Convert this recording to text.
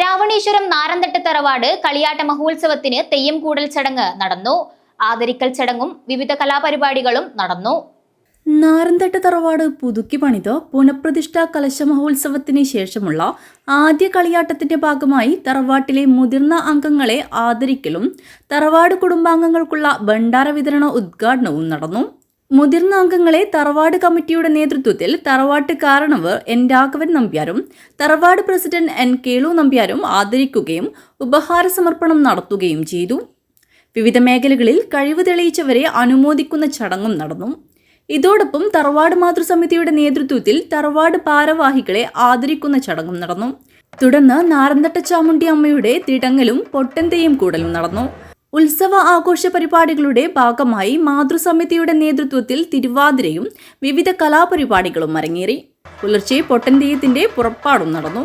രാവണീശ്വരം നാരന്തട്ട് തറവാട് കളിയാട്ട മഹോത്സവത്തിന് തെയ്യം കൂടൽ ചടങ്ങ് നടന്നു. ആദരിക്കൽ ചടങ്ങും വിവിധ കലാപരിപാടികളും നടന്നു. നാരന്തട്ട് തറവാട് പുതുക്കി പണിത് പുനഃപ്രതിഷ്ഠാ കലശ മഹോത്സവത്തിന് ശേഷമുള്ള ആദ്യ കളിയാട്ടത്തിന്റെ ഭാഗമായി തറവാട്ടിലെ മുതിർന്ന അംഗങ്ങളെ ആദരിക്കലും തറവാട് കുടുംബാംഗങ്ങൾക്കുള്ള ഭണ്ഡാര വിതരണ ഉദ്ഘാടനവും നടന്നു. മുതിർന്ന അംഗങ്ങളെ തറവാട് കമ്മിറ്റിയുടെ നേതൃത്വത്തിൽ തറവാട്ട് കാരണവർ എൻ രാഘവൻ നമ്പ്യാരും തറവാട് പ്രസിഡന്റ് എൻ കേളു നമ്പ്യാരും ആദരിക്കുകയും ഉപഹാര സമർപ്പണം നടത്തുകയും ചെയ്തു. വിവിധ മേഖലകളിൽ കഴിവ് തെളിയിച്ചവരെ അനുമോദിക്കുന്ന ചടങ്ങും നടന്നു. ഇതോടൊപ്പം തറവാട് മാതൃസമിതിയുടെ നേതൃത്വത്തിൽ തറവാട് ഭാരവാഹികളെ ആദരിക്കുന്ന ചടങ്ങും നടന്നു. തുടർന്ന് നാരന്തട്ട ചാമുണ്ടി അമ്മയുടെ തിടങ്ങലും പൊട്ടന്തയും കൂടലും നടന്നു. ഉത്സവ ആഘോഷ പരിപാടികളുടെ ഭാഗമായി മാതൃസമിതിയുടെ നേതൃത്വത്തിൽ തിരുവാതിരയും വിവിധ കലാപരിപാടികളും അരങ്ങേറി. പുലർച്ചെ പൊട്ടൻതെയ്യത്തിന്റെ പുറപ്പാടും നടന്നു.